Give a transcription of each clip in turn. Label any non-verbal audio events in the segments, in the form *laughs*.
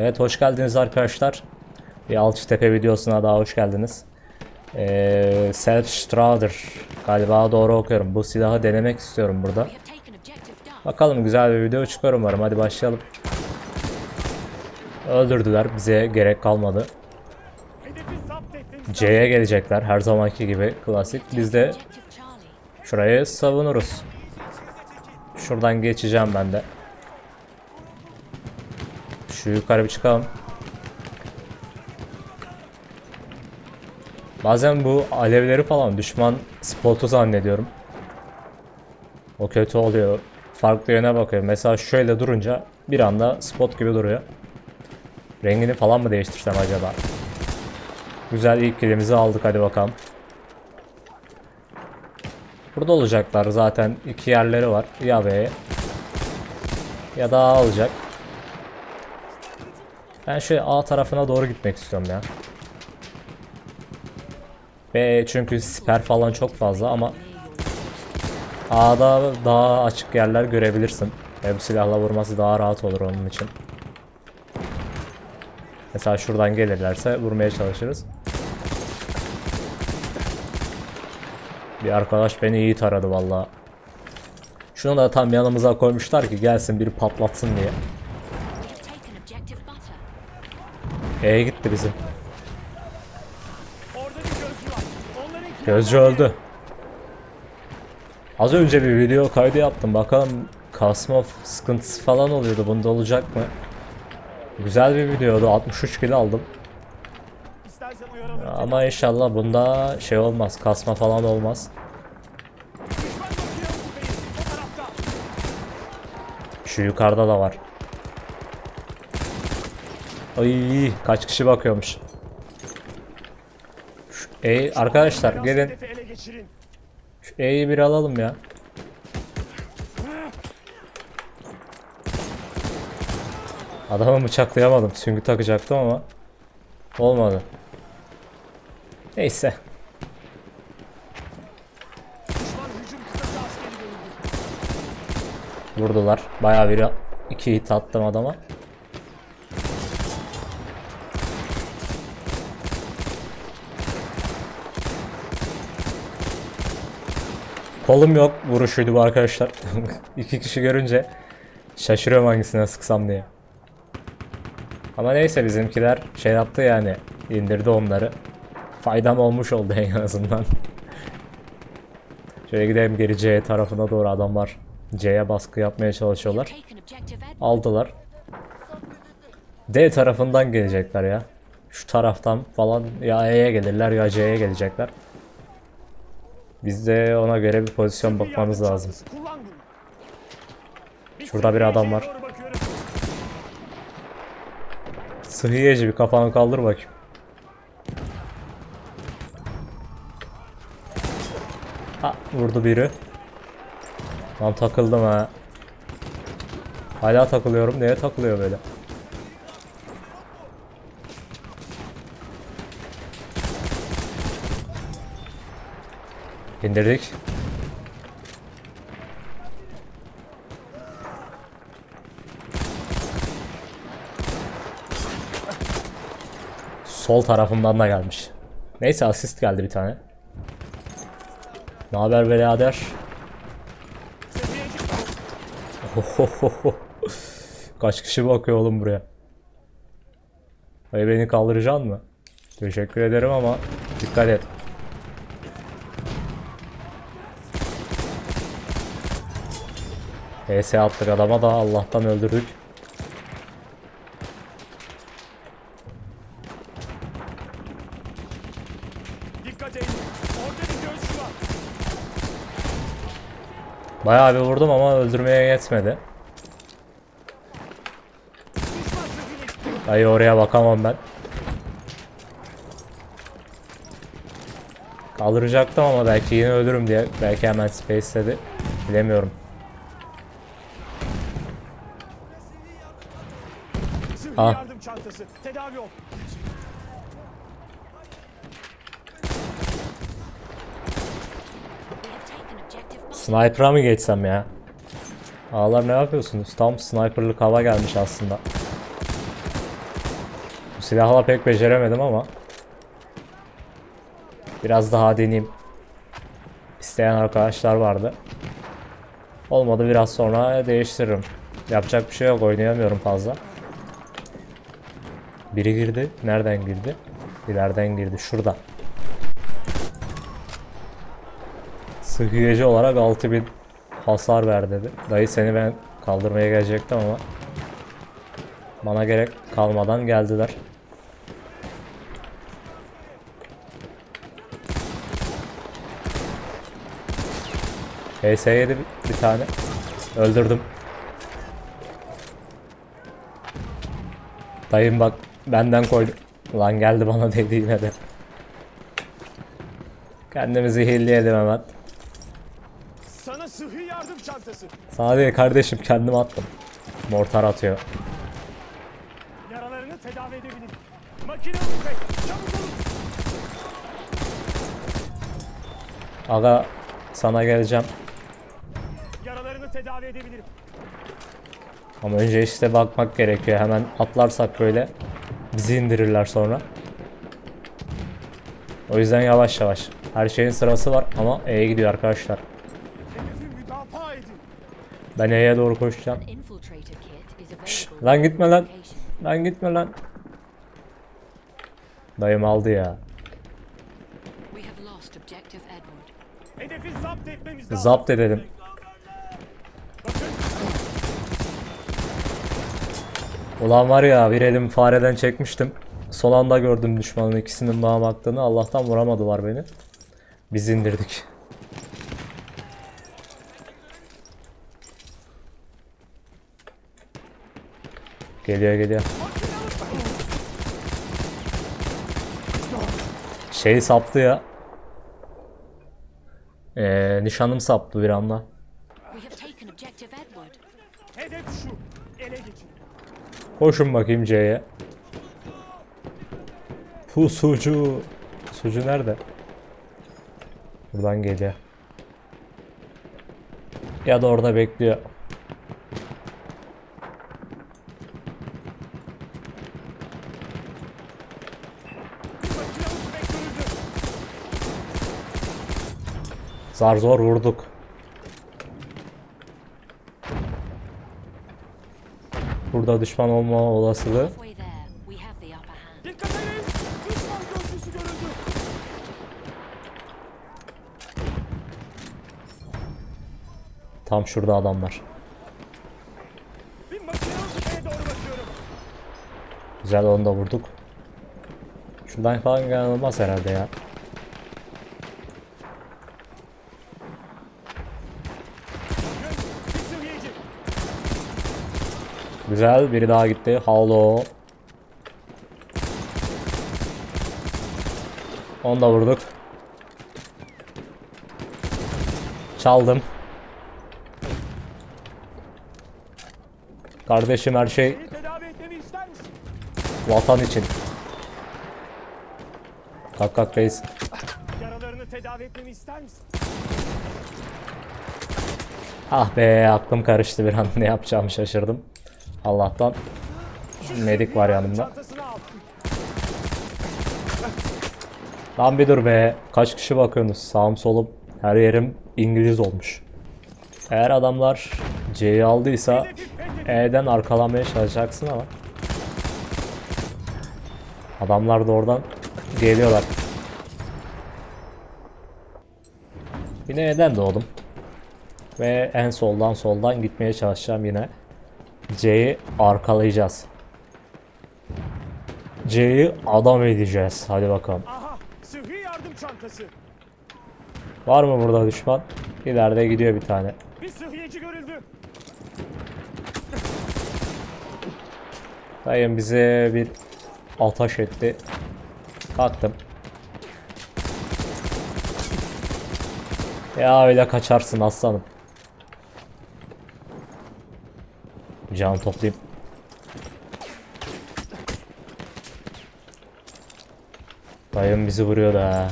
Evet hoş geldiniz arkadaşlar. Bir Alçıtepe videosuna daha hoş geldiniz. Ee, Selfstrader galiba doğru okuyorum. Bu silahı denemek istiyorum burada. Bakalım güzel bir video çıkar umarım. Hadi başlayalım. Öldürdüler. Bize gerek kalmadı. C'ye gelecekler. Her zamanki gibi klasik. Biz de şurayı savunuruz. Şuradan geçeceğim ben de. Şu yukarı bir çıkalım. Bazen bu alevleri falan düşman spotu zannediyorum. O kötü oluyor. Farklı yöne bakıyor. Mesela şöyle durunca bir anda spot gibi duruyor. Rengini falan mı değiştirsem acaba? Güzel ilk kilimizi aldık hadi bakalım. Burada olacaklar zaten iki yerleri var. Ya B ya da A olacak. Ben şöyle A tarafına doğru gitmek istiyorum ya. B çünkü siper falan çok fazla ama A'da daha açık yerler görebilirsin. Ve bu silahla vurması daha rahat olur onun için. Mesela şuradan gelirlerse vurmaya çalışırız. Bir arkadaş beni iyi taradı valla. Şunu da tam yanımıza koymuşlar ki gelsin biri patlatsın diye. E'ye gitti bir gözcü öldü. Az önce bir video kaydı yaptım. Bakalım kasma sıkıntısı falan oluyordu. Bunda olacak mı? Güzel bir videoydu. 63 kilo aldım. Ama inşallah bunda şey olmaz. Kasma falan olmaz. Şu yukarıda da var. Ay kaç kişi bakıyormuş. Şu arkadaşlar gelin şu E'yi bir alalım ya. Adamı bıçaklayamadım. Süngü takacaktım ama olmadı. Neyse. Vurdular. Bayağı bir iki hit attım adama. Kolum yok vuruşuydu bu arkadaşlar. *laughs* iki kişi görünce şaşırıyorum hangisine sıksam diye. Ama neyse bizimkiler şey yaptı yani indirdi onları. Faydam olmuş oldu en azından. Şöyle gidelim geri C tarafına doğru adamlar C'ye baskı yapmaya çalışıyorlar. Aldılar. D tarafından gelecekler ya. Şu taraftan falan ya E'ye gelirler ya C'ye gelecekler. Biz de ona göre bir pozisyon bakmamız lazım. Şurada bir adam var. Sıhhiyeci bir kafanı kaldır bakayım. Ha vurdu biri. Lan takıldım ha. Hala takılıyorum. Neye takılıyor böyle? İndirdik. Sol tarafımdan da gelmiş. Neyse asist geldi bir tane. Ne haber birader? *laughs* Kaç kişi bakıyor oğlum buraya? Ay beni kaldıracaksın mı? Teşekkür ederim ama dikkat et. PS attık adama da Allah'tan öldürdük. Bayağı bir vurdum ama öldürmeye yetmedi. Dayı oraya bakamam ben. Kaldıracaktım ama belki yine ölürüm diye. Belki hemen space dedi. Bilemiyorum. Ah. yardım çantası. Tedavi ol. Sniper'a mı geçsem ya? Ağlar ne yapıyorsunuz? Tam sniperlık hava gelmiş aslında. silahla pek beceremedim ama biraz daha deneyeyim. İsteyen arkadaşlar vardı. Olmadı biraz sonra değiştiririm. Yapacak bir şey yok oynayamıyorum fazla. Biri girdi. Nereden girdi? İleriden girdi. Şurada. Sıhhiyeci olarak 6000 hasar ver dedi. Dayı seni ben kaldırmaya gelecektim ama bana gerek kalmadan geldiler. HS yedi bir, bir tane. Öldürdüm. Dayım bak benden koydu. Ulan geldi bana dedi yine de. Kendimizi hilleyelim hemen. Sana sıhhi yardım çantası. Sana değil kardeşim kendim attım. Mortar atıyor. Yaralarını tedavi edebilirim. Makinalı tüfek. Çabuk olun. Aga sana geleceğim. Yaralarını tedavi edebilirim. Ama önce işte bakmak gerekiyor. Hemen atlarsak böyle bizi indirirler sonra. O yüzden yavaş yavaş. Her şeyin sırası var ama E'ye gidiyor arkadaşlar. Ben E'ye doğru koşacağım. Şşş, lan gitme lan. Lan gitme lan. Dayım aldı ya. Zapt edelim. Bakın Ulan var ya bir elim fareden çekmiştim. Son anda gördüm düşmanın ikisinin baktığını. Allah'tan vuramadılar beni. Biz indirdik. Geliyor geliyor. Şey saptı ya. Ee, nişanım saptı bir anda. Koşun bakayım C'ye. Pusucu. Pusucu nerede? Buradan geliyor. Ya da orada bekliyor. Zar zor vurduk. Burada düşman olma olasılığı. Tam şurada adamlar. Güzel onu da vurduk. Şuradan falan gelmez herhalde ya. Bakın. Bir sıhhiyeci. Güzel biri daha gitti. Halo. Onu da vurduk. Çaldım. Kardeşim her şey vatan için. Kalk kalk reis. Yaralarını tedavi etmemi ister misin? Ah be aklım karıştı bir an *laughs* ne yapacağımı şaşırdım. Allah'tan medik var yanımda. Lan bir dur be. Kaç kişi bakıyorsunuz? Sağım solum her yerim İngiliz olmuş. Eğer adamlar C'yi aldıysa. E'den arkalamaya çalışacaksın ama. Adamlar da oradan geliyorlar. Yine E'den doğdum. Ve en soldan soldan gitmeye çalışacağım yine. C'yi arkalayacağız. C'yi adam edeceğiz. Hadi bakalım. Aha. Sıhhi yardım çantası. Var mı burada düşman? İleride gidiyor bir tane. Bir sıhhiyeci görüldü. Dayım bize bir ataş etti. Kalktım. Ya öyle kaçarsın aslanım. Can toplayayım. Dayım bizi vuruyor da.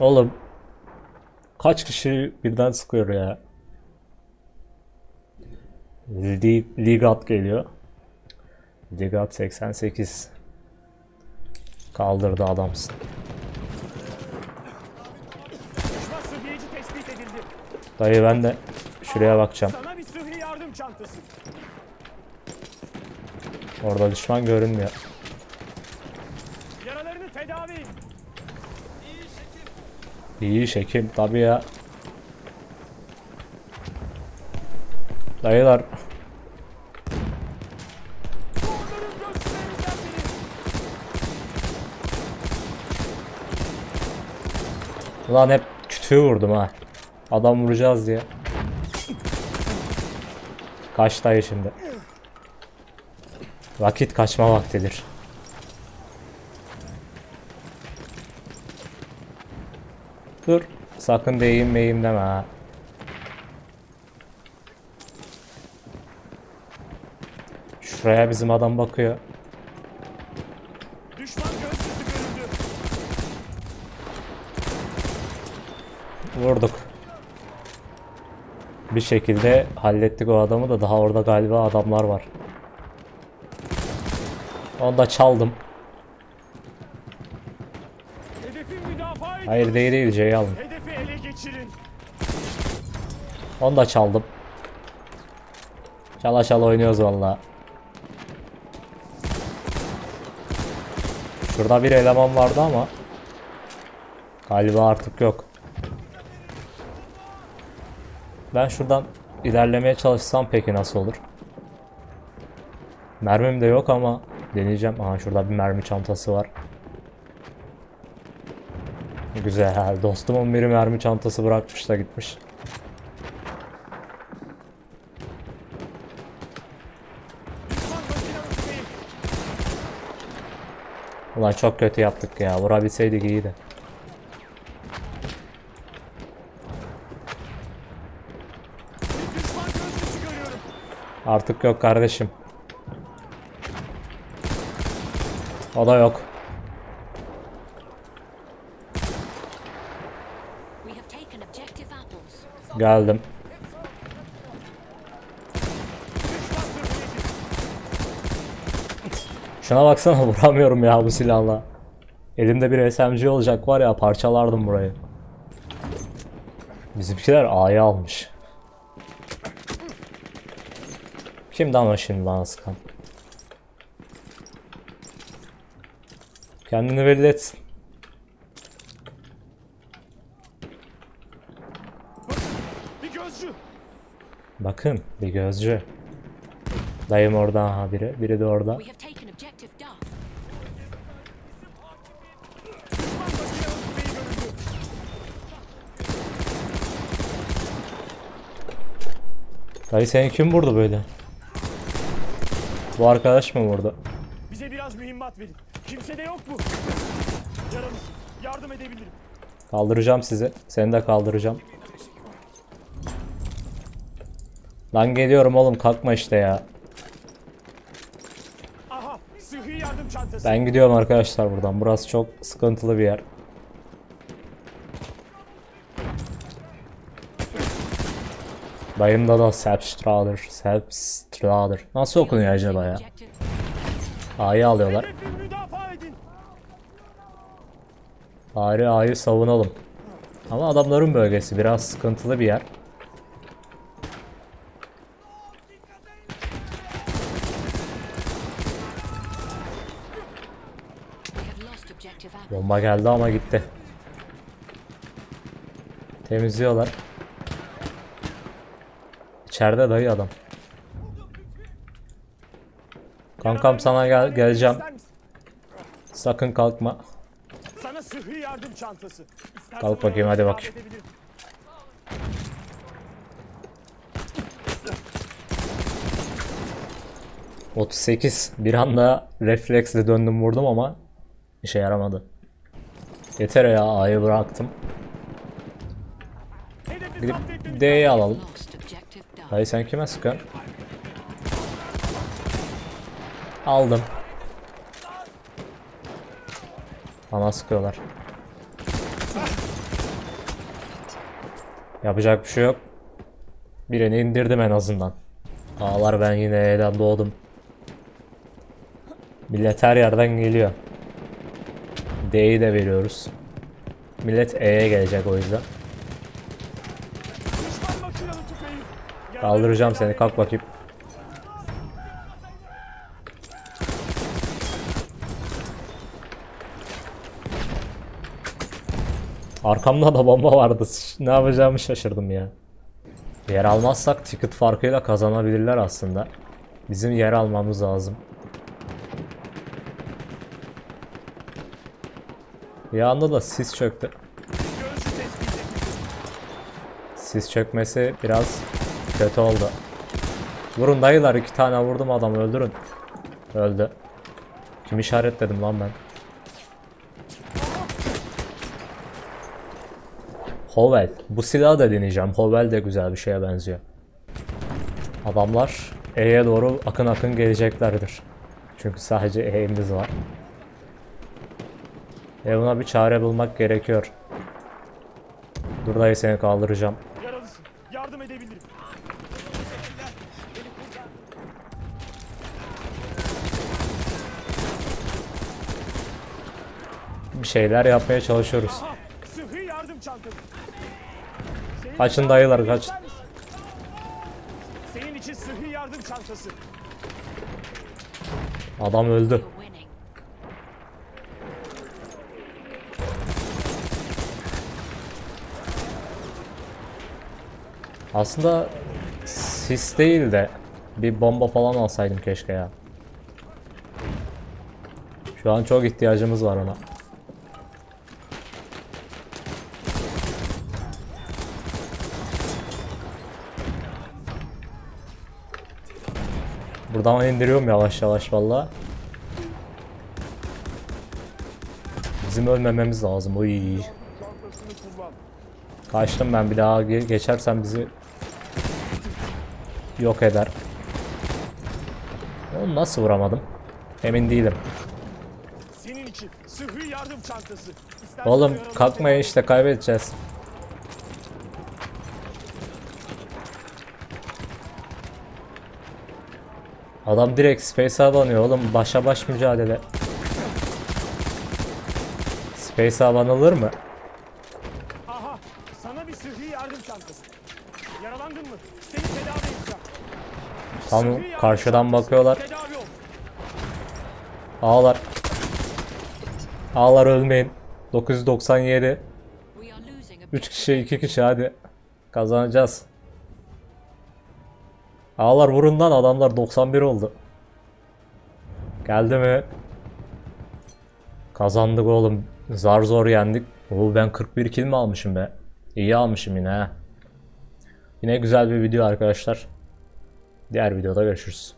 Oğlum Kaç kişi birden sıkıyor ya? Lig- Ligat geliyor. Ligat 88. Kaldırdı adamsın. Düşman sıhhiyeci tespit edildi. Dayı ben de şuraya bakacağım. Sana bir sıhhi yardım çantası. Orada düşman görünmüyor. Yaralarını tedavi. İyi şekim tabii ya. Dayılar. Ulan hep kütüğü vurdum ha. Adam vuracağız diye. Kaç dayı şimdi. Vakit kaçma vaktidir. Dur. Sakın deyim meyim deme ha. Şuraya bizim adam bakıyor. Vurduk. Bir şekilde hallettik o adamı da daha orada galiba adamlar var. Onu da çaldım. Hayır değil değil C'yi alın. Onu da çaldım. Çala çala oynuyoruz valla. Şurada bir eleman vardı ama galiba artık yok. Ben şuradan ilerlemeye çalışsam peki nasıl olur? Mermim de yok ama deneyeceğim. Aha şurada bir mermi çantası var. Güzel. Dostumun biri mermi çantası bırakmış da gitmiş. Ulan çok kötü yaptık ya. Vurabilseydik iyiydi. Bir düşman göğsüstü görüyorum. Artık yok kardeşim. O da yok. Geldim. Şuna baksana *laughs* vuramıyorum ya bu silahla. Elimde bir SMG olacak var ya parçalardım burayı. Bizimkiler A'yı almış. Kimden o şimdi bana sıkan? Kendini belli etsin. Bir gözcü. Bakın bir gözcü. Dayım orada aha biri. Biri de orada. Dayı seni kim vurdu böyle? Bu arkadaş mı vurdu? Bize biraz mühimmat verin. Kimse de yok mu? Yaralısın. Yardım edebilirim. Kaldıracağım sizi. Seni de kaldıracağım. Lan geliyorum oğlum kalkma işte ya. Aha, sıhhi yardım çantası. Ben gidiyorum arkadaşlar buradan. Burası çok sıkıntılı bir yer. Dayımda da Selbstrader. Selbstrader. Nasıl okunuyor acaba ya? A'yı alıyorlar. Bari A'yı savunalım. Ama adamların bölgesi biraz sıkıntılı bir yer. Bomba geldi ama gitti. Temizliyorlar. İçeride dayı adam. Kankam sana gel geleceğim. Sakın kalkma. Sana sıhhi yardım çantası. İstersen Kalk bakayım, hadi edebilirim. Cık, 38. Bir anda refleksle döndüm vurdum ama işe yaramadı. Yeter ya A'yı bıraktım. Gidip D'yi alalım. Dayı sen kime sıkıyorsun? Aldım. Bana sıkıyorlar. Yapacak bir şey yok. Birini indirdim en azından. Ağlar ben yine E'den doğdum. Millet her yerden geliyor. D'yi de veriyoruz. Millet E'ye gelecek o yüzden. Düşman makinalı tüfeği. Yaralarını Kaldıracağım seni kalk bakayım. Arkamda da bomba vardı. Ne yapacağımı şaşırdım ya. Yer almazsak ticket farkıyla kazanabilirler aslında. Bizim yer almamız lazım. Anda da sis çöktü. Sis çökmesi biraz kötü oldu. Vurun dayılar iki tane vurdum adam öldürün. Öldü. Kim işaretledim lan ben? Hovel. Bu silahı da deneyeceğim. Hovel de güzel bir şeye benziyor. Adamlar E'ye doğru akın akın geleceklerdir. Çünkü sadece E'miz var. E buna bir çare bulmak gerekiyor. Dur dayı seni kaldıracağım. Yaralısın. Yardım edebilirim. Bir şeyler yapmaya çalışıyoruz. Kaçın dayılar, kaçın. Senin için sıhhi yardım çantası. Adam öldü. Aslında sis değil de bir bomba falan alsaydım keşke ya. Şu an çok ihtiyacımız var ona. Buradan indiriyorum yavaş yavaş valla. Bizim ölmememiz lazım. Oy. Kaçtım ben bir daha ge- geçersem bizi yok eder. Onu nasıl vuramadım? Emin değilim. Senin için sıhhi yardım çantası. İstersen Oğlum kalkmayın işte kaybedeceğiz. Adam direkt Space'a banıyor oğlum başa baş mücadele. Space'a banılır mı? Aha! Sana bir sıhhi yardım çantası. Yaralandın mı? Seni tedavi edeceğim. Tam yardım karşıdan çantası. bakıyorlar. Tedavi ol. Ağlar. Ağlar ölmeyin. 997. We are losing 3 kişi 2 kişi hadi. Kazanacağız. Ağlar vurun lan adamlar 91 oldu. Geldi mi? Kazandık oğlum. Zar zor yendik. Oo ben 41 kill mi almışım be? İyi almışım yine ha. Yine güzel bir video arkadaşlar. Diğer videoda görüşürüz.